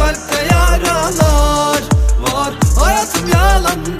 kalpte yaralar Var. Hayatım yalanda